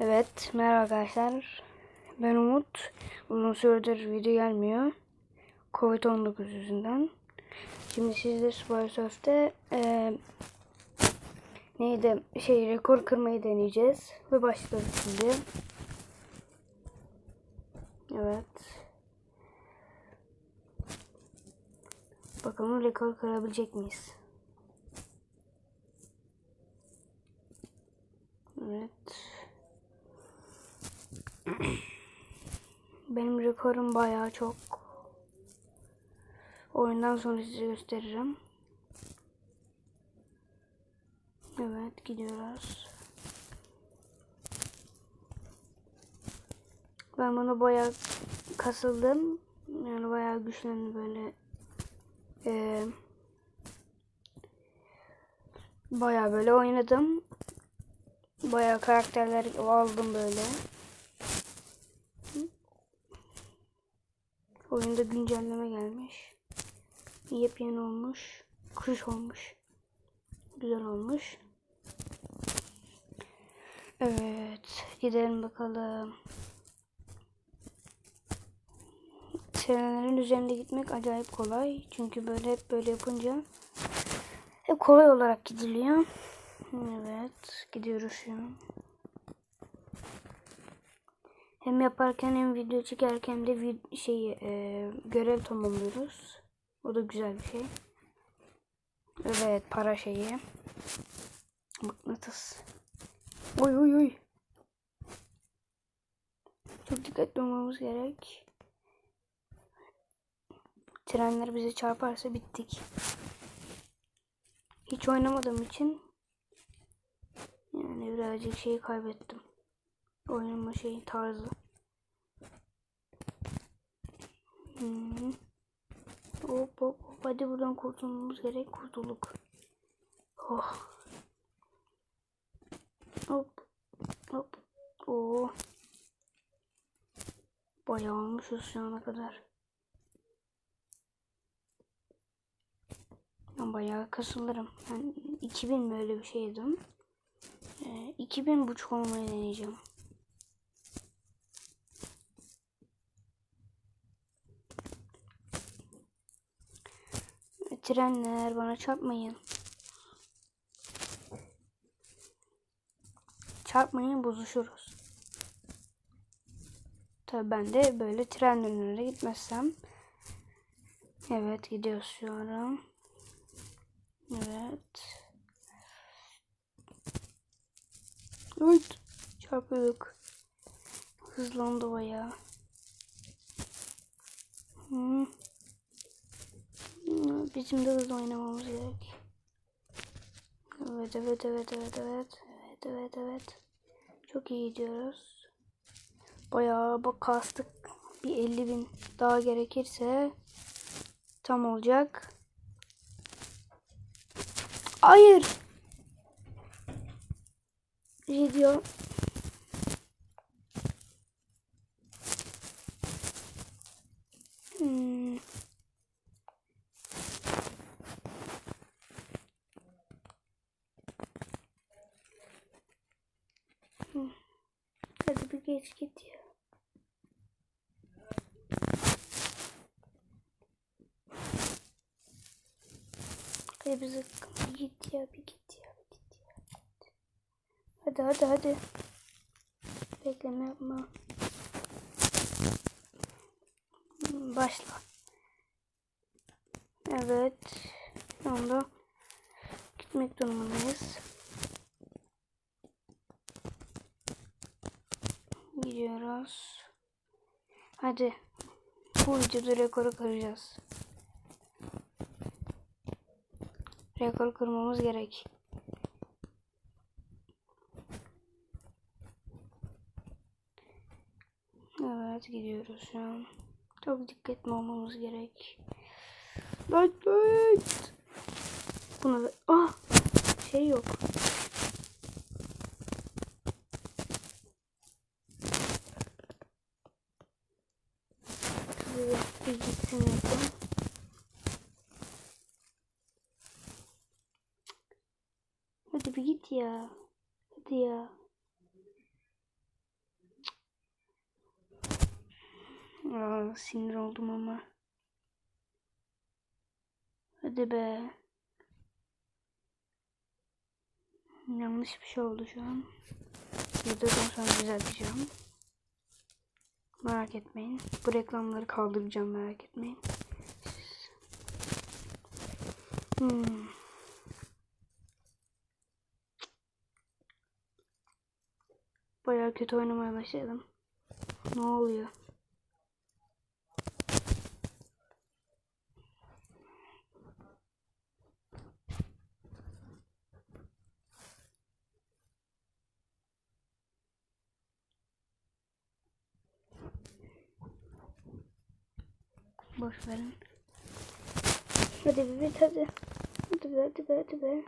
Evet, merhaba arkadaşlar. Ben Umut. Uzun süredir video gelmiyor. Covid-19 yüzünden. Şimdi sizde Surf'te eee neydi? Şey rekor kırmayı deneyeceğiz. Ve başlıyoruz şimdi. Evet. Bakalım rekor kırabilecek miyiz? Evet. Rekorum bayağı çok. Oyundan sonra size gösteririm. Evet gidiyoruz. Ben bunu bayağı kasıldım. Yani bayağı güçlendi böyle. Ee, bayağı böyle oynadım. Bayağı karakterler aldım böyle. Oyunda güncelleme gelmiş. Yepyeni olmuş. Kuş olmuş. Güzel olmuş. Evet. Gidelim bakalım. Trenlerin üzerinde gitmek acayip kolay. Çünkü böyle hep böyle yapınca hep kolay olarak gidiliyor. Evet. Gidiyoruz şu. Hem yaparken hem video çekerken de vid- şeyi e, görev tamamlıyoruz. O da güzel bir şey. Evet para şeyi. Mıknatıs. Oy oy oy. Çok dikkatli olmamız gerek. Trenler bize çarparsa bittik. Hiç oynamadığım için yani birazcık şeyi kaybettim. Oynama şeyi tarzı. Hmm. Hop hop hop. Hadi buradan kurtulmamız gerek. Kurtulduk. Oh. Hop. Hop. Oo. Bayağı olmuşuz şu ana kadar. Ben bayağı kasılırım. Ben 2000 böyle bir şeydim. Ee, 2000 buçuk olmayı deneyeceğim. Trenler bana çarpmayın. Çarpmayın bozuşuruz. Tabii ben de böyle trenlerin önüne gitmezsem. Evet gidiyoruz şu an. Evet. Evet. Çarpıyorduk. Hızlandı bayağı. Hmm. Bizim de hızlı oynamamız gerek. Evet, evet, evet, evet, evet. Evet, evet, evet. Çok iyi gidiyoruz. Bayağı bak kastık. Bir 50 bin daha gerekirse tam olacak. Hayır. Video. Hmm. Hmm. Bir geç ya. Hadi bize bir ya bir ya. Hadi hadi hadi. Bekleme yapma. Başla. Evet. Şu anda gitmek durumundayız. Gidiyoruz. Hadi. Bu videoda rekoru kıracağız. Rekor kırmamız gerek. Evet gidiyoruz şu an. Çok dikkatli olmamız gerek. Lan evet. Buna da... Ah! Şey yok. Hadi bir git ya. Hadi ya. Aa, sinir oldum ama. Hadi be. Yanlış bir şey oldu şu an. Videodan sonra düzelteceğim. Merak etmeyin. Bu reklamları kaldıracağım merak etmeyin. Hmm. Bayağı kötü oynamaya başladım. Ne oluyor? Boş verin. Hadi bit hadi. Hadi be hadi be hadi be.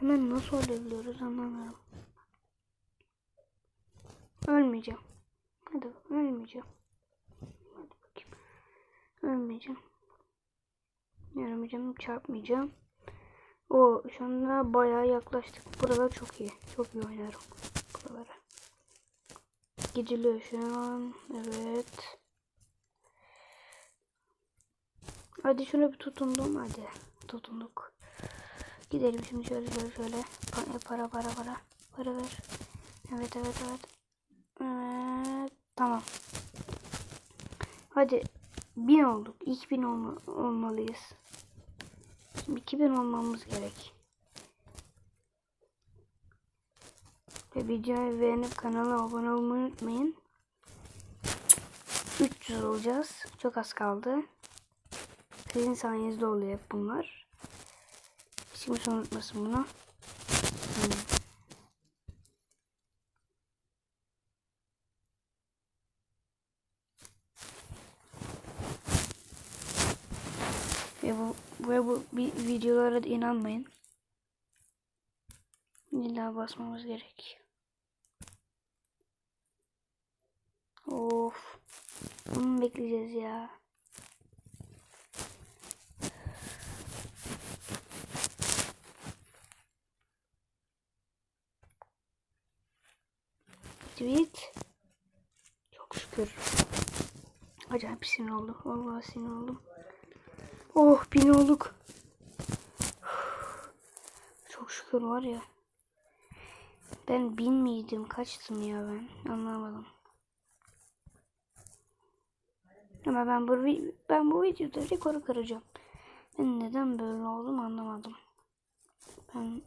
Hemen nasıl ölebiliyoruz anlamıyorum. Ölmeyeceğim. Hadi ölmeyeceğim. Hadi bakayım. Ölmeyeceğim. Ölmeyeceğim çarpmayacağım. O şu anda bayağı yaklaştık. Buralar çok iyi. Çok iyi oynarım. Buralara. Gidiliyor şu an. Evet. Hadi şunu bir tutundum. Hadi tutunduk. Gidelim şimdi şöyle şöyle şöyle. Pa- Para para para. Para ver. Evet evet evet. Evet. Tamam. Hadi. Bin olduk. 2000 olma olmalıyız. Şimdi 2000 olmamız gerek. Ve videoyu beğenip kanala abone olmayı unutmayın. 300 olacağız. Çok az kaldı. Sizin sayenizde oluyor hep bunlar. Hiç kimse unutmasın bunu. Hmm. Ve bu, ve bu videolara da inanmayın. İlla basmamız gerek. Of. Bunu bekleyeceğiz ya. Tweet. Çok şükür. Acayip sinir oldum. Vallahi sinir oldum. Oh bin olduk. Çok şükür var ya. Ben bin miydim? Kaçtım ya ben? Anlamadım. Ama ben bu ben bu videoda rekoru kıracağım. Ben neden böyle oldum anlamadım. Ben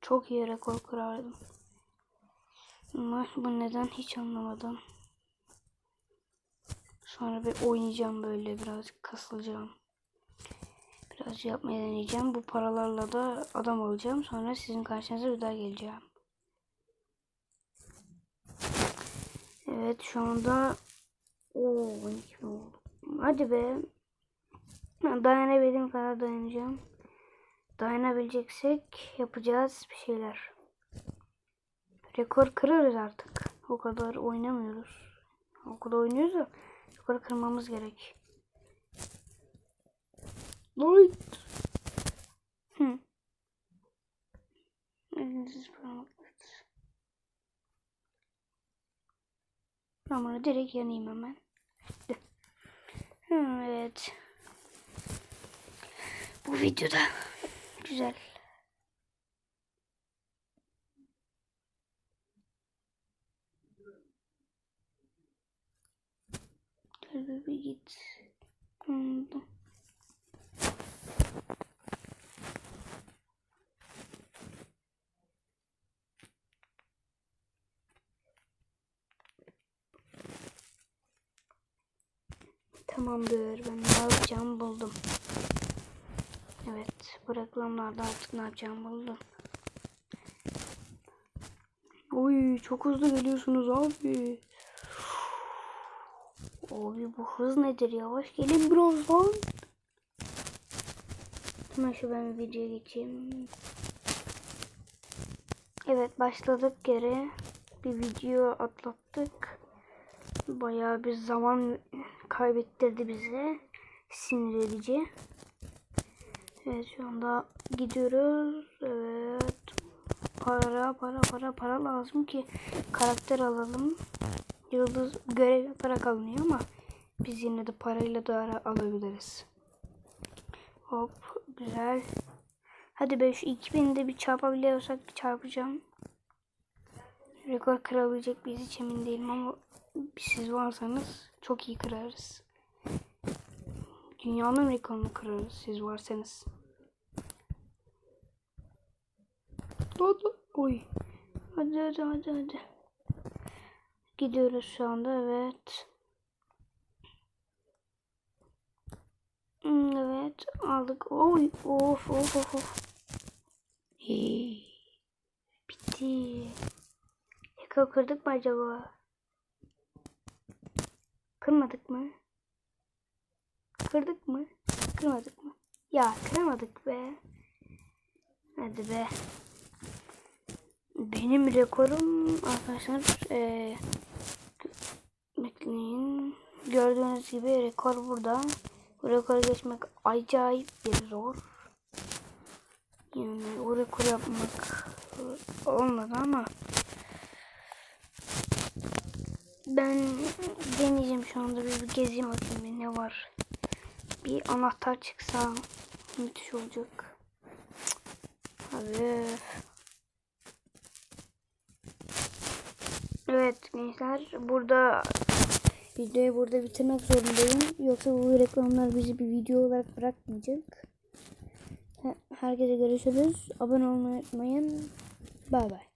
çok iyi rekor kırardım. Ama bu neden hiç anlamadım. Sonra bir oynayacağım böyle birazcık kasılacağım. Biraz yapmaya deneyeceğim. Bu paralarla da adam alacağım. Sonra sizin karşınıza bir daha geleceğim. Evet şu anda Oo, 12 oldu. Hadi be. Ben Dayanabildiğim kadar dayanacağım. Dayanabileceksek yapacağız bir şeyler. Rekor kırarız artık. O kadar oynamıyoruz. O kadar oynuyoruz da rekor kırmamız gerek. Lloyd. Hı. Ben bunu direkt yanayım hemen. Evet. Bu videoda güzel. Şöyle bir git. Oldu. Tamamdır. Ben ne yapacağımı buldum. Evet. Bu reklamlarda artık ne yapacağımı buldum. Oy çok hızlı geliyorsunuz abi. Abi bu hız nedir? Yavaş gelin biraz lan. Hemen şu ben videoya geçeyim. Evet başladık geri. Bir video atlattık. Bayağı bir zaman kaybettirdi bize. Sinir edici. Evet şu anda gidiyoruz. Evet. Para para para para lazım ki karakter alalım. Yıldız görev yaparak alınıyor ama Biz yine de parayla da alabiliriz. Hop güzel. Hadi be şu 2000'i de bir çarpabiliyorsak bir çarpacağım. Rekor kırabilecek miyiz hiç emin değilim ama siz varsanız çok iyi kırarız. Dünyanın rekorunu kırarız siz varsanız. Oy. Hadi hadi hadi hadi. Gidiyoruz şu anda evet. Hmm, Evet aldık. Oy of of of. Hii. Bitti. Rekor kırdık mı acaba? Kırmadık mı? Kırdık mı? Kırmadık mı? Ya kıramadık be. Hadi be. Benim rekorum arkadaşlar eee bekleyin. Gördüğünüz gibi rekor burada. Bu rekoru geçmek acayip bir zor. Yani o rekoru yapmak olmadı ama ben deneyeceğim şu anda bir, bir gezeyim bakayım ne var. Bir anahtar çıksa müthiş olacak. Abi. Evet gençler burada videoyu burada bitirmek zorundayım. Yoksa bu reklamlar bizi bir video olarak bırakmayacak. Herkese görüşürüz. Abone olmayı unutmayın. Bay bay.